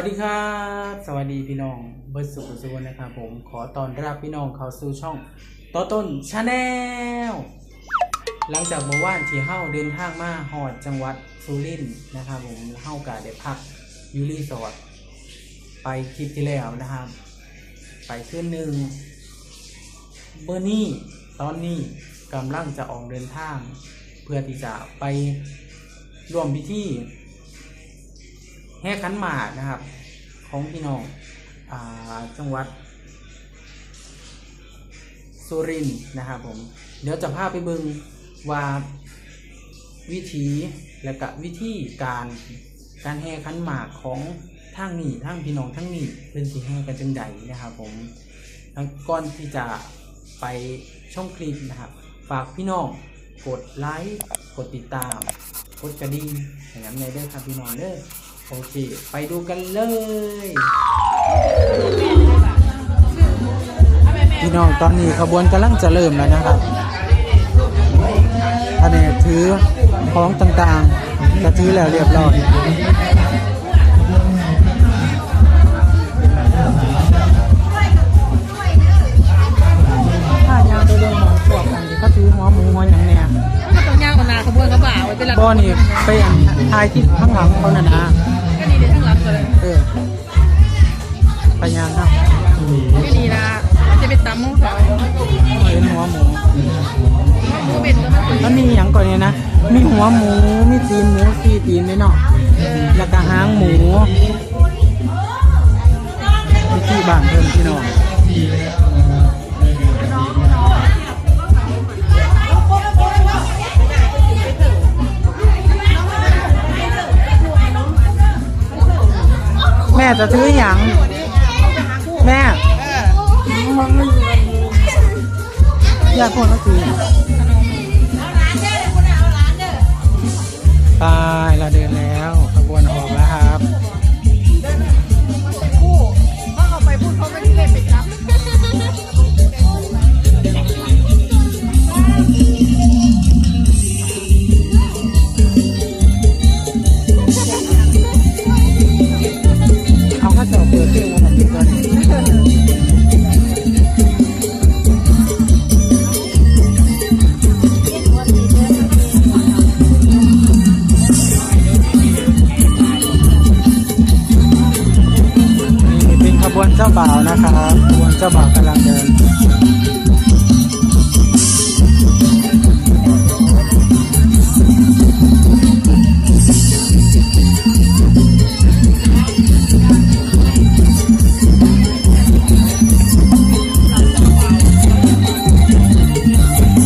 สวัสดีครับ สวัสดีพี่น้องเบิร์ดสุขสุวรรณนะครับผมขอต้อนรับพี่น้องเข้าสู่ช่องต่อต้นชาแนลหลังจากเมื่อวานที่เฮ้าเดินทางมาหอดจังหวัดสุรินทร์นะครับผมเฮ้ากาได้พักยูรีสอร์ไปคลิปที่แล้วนะครับ ไปขึ้นหนึ่งเบอร์นี่ตอนนี้กำลังจะออกเดินทาง เพื่อที่จะไปร่วมพิธีแห่ขันหมากนะครับ ของพี่น้องอาจังหวัด สุรินทร์นะครับผม เดี๋ยวจะพาไปเบิงว่าวิธีและกะวิธีการการแห่ขันหมากของทางนี้ทางพี่น้องทั้งนี้เป็นสีแห่กันจังใดนะครับผมทั้งก่อนที่จะไปช่องคลิปนะครับ ฝากพี่น้องกดไลค์กดติดตามกดกระดิ่งอย่างนั้นเลยเด้อครับพี่น้องเด้อ โอเค ไปดูกันเลยพี่น้องตอนนี้ขบวนกำลังจะเริ่มแล้วนะครับท่านเนี่ยถือของต่างๆจะถือแล้วเรียบร้อยถ้ายางไปเรื่องหมองพวกกันที่เขาถือหัวหมูหัวอย่างเนี้ยมันก็ต้องย่างออกนาขบวนกระบ่าไว้เป็นหลักบ่อนี่ไปอันทายที่ข้างหลังเขาน่ะนะ เลยเออไปยางครับไม่ดีนะจะเป็นตำมูสอยเห็นหัวหมูหมูเป็นแล้วมันแล้วมีอย่างก่อนเนี่ยนะ มีหัวหมู มีตีนหมูสี่ตีนเลยเนาะแล้วก็หางหมูมีที่บ้านเพิ่มพี่น้อง จะซื้ออย่างแม่มันไม่อยากคนละทีไปเราเดินแล้วขบวนออกแล้ว บ่าวนะครับขบวนเจ้าบ่าวกำลังเดิน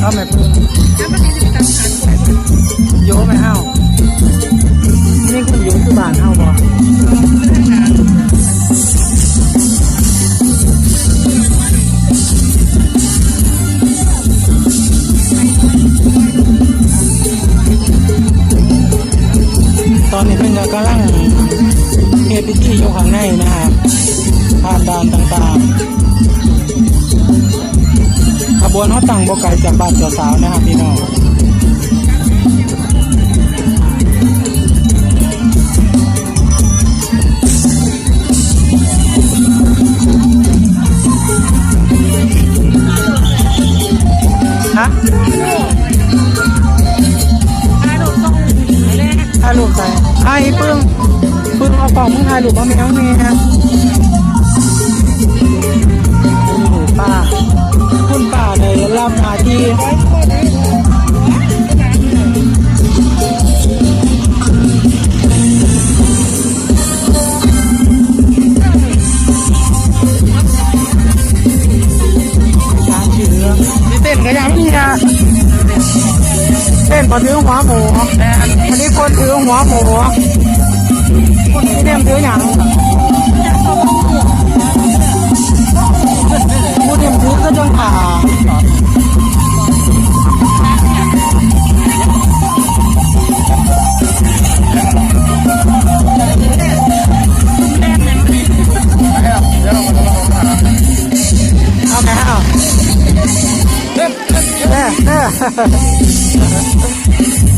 เอาแม่พึ่งแล้วมันจะเขันโยไหมเฮานี่คุณโยคือบ้านเฮาบ่ อนนี้เพิ่นก็กำลังเฮ็ดพิธีอยู่ข้างในนะครับผ่านด่านต่างๆขบวนเขาตั้งบกไกลจากบ้านเจ้าสาวนะครับพี่น้อง เอากล่องมึงถ่ายรูปเอาไม่เอาเนี่ยฮะนี่ป้าคุณป้าได้รับหน้าที่การถือมีเต้นกันยังนี่นะเต้นพอถือหัวหมูอันนี้คนถือหัวหมู เด้อเด้ออ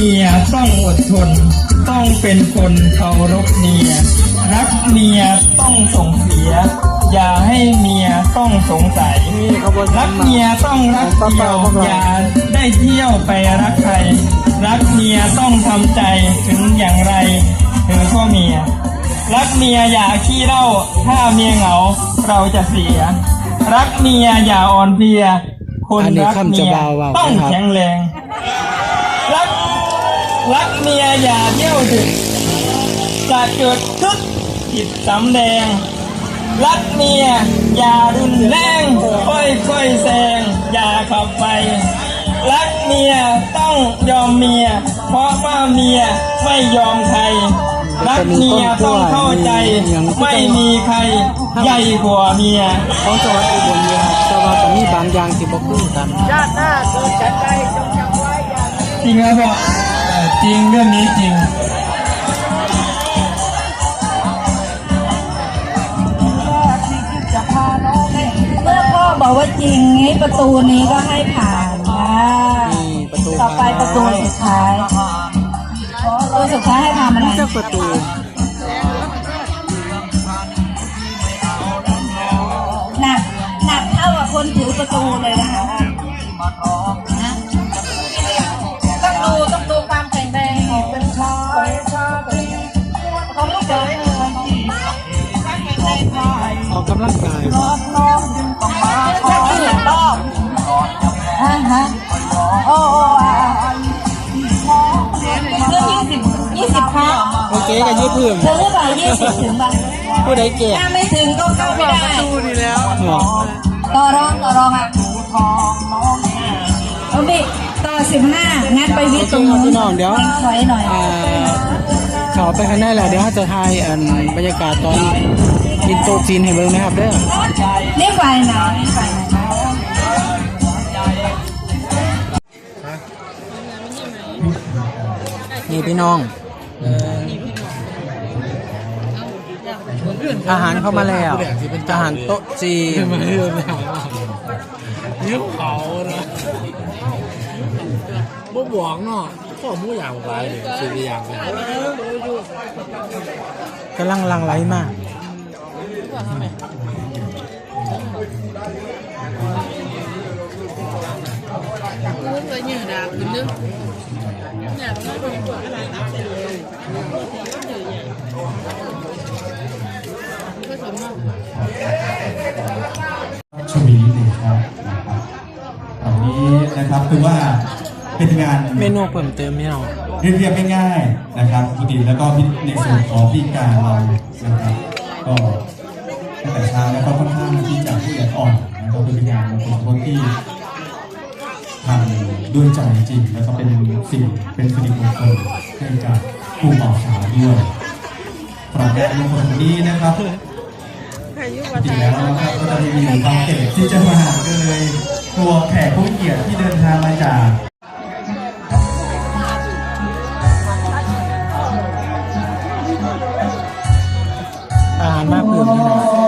เมียต้องอดทน ต้องเป็นคนเคารพเมีย รักเมียต้องส่งเสีย อย่าให้เมียต้องสงสัยนี่ขบวนรักเมียต้องรักเดียวอย่าได้เที่ยวไปรักใคร รักเมียต้องทำใจถึงอย่างไรถึงพ่อเมีย รักเมียอย่าขี้เหล้าถ้าเมียเหงาเราจะเสีย รักเมียอย่าอ่อนเพลียคนรักเมียต้องแข็งแรงรัก รักเมียอย่าเที่ยวดึกจะเกิดทุกข์ผิดสำแดง รักเมียอย่ารุนแรงค่อยค่อยๆแซงอย่าขับไป รักเมียต้องยอมเมีย เพราะว่าเมียไม่ยอมใครรักเมียต้องเข้าใจ ไม่มีใครใหญ่กว่าเมียของจังหวัดอุบลเนี่ยครับแต่ว่าก็มีบางอย่างที่บ่คุ้นกันญาติหน้าเกิดฉันใดจงจำไว้อย่าจริงแล้วบอกเอ่อ จริงเรื่องนี้จริงเมื่อพ่อบอกว่าจริงนี้ประตูนี้ก็ให้ผ่านนะนี่ประตูต่อไปประตูสุดท้ายประตูสุดท้ายให้ทำอะไรเจ้าประตูหนักหนักเท่ากับคนถือประตูเลยนะคะนะ ออกกำลังกายโอเรื่องยี่สิบครั้งโอเคกันยืดพื่อนถึงหรือเปล่ายี่สิบถึงป่ะผู้ใดแก่งถ้าไม่ถึงก็เข้าไม่ได้ดูดีแล้วต่อรองต่อรองอะเอาบิต่อสิบห้างัดไปวิทย์ตรงนู้นเดี๋ยวถอยหน่อย เขาไปข้างในแล้วเดี๋ยวเขาจะถ่ายอันบรรยากาศตอนกินโต๊ะจีนให้เบิ่งนะครับเด้อนี่ไฟไหนไฟไหนนี่พี่น้องอาหารเข้ามาแล้วอาหารโต๊ะจีนยิ้วเขานะบ่บวกเนาะ ข้อมูอย่างไรเนี่ยคืออย่างไรกำลังลังไหลมากกูเคยยืนดาบนึงเนี่ยมันก็เป็นคนอะไรนะก็สมมติชวีนิดหนึ่งครับนะครับตอนนี้นะครับคือว่า เป็นงาน เมนูเพิ่มเติมพี่น้องเรียบๆง่ายๆนะครับปกติแล้วก็ในส่วนของพิการเรานะครับก็ตั้งแต่เช้าแล้วก็ค่อนข้างที่จะผู้ใหญ่อ่อนนะครับเป็นงานของคนที่ทำด้วยใจจริง แล้วก็เป็นสิ่งเป็นสิริมงคลให้กับผู้บ่าวสาวด้วยเพก่อนงานมงคลนี้นะครับอายุจวัฒริงน์แล้วนะครับก็จะมีบางเขตที่จะมาก็เลยกลัวแขกผู้เกียรติที่เดินทางมาจาก map đường như này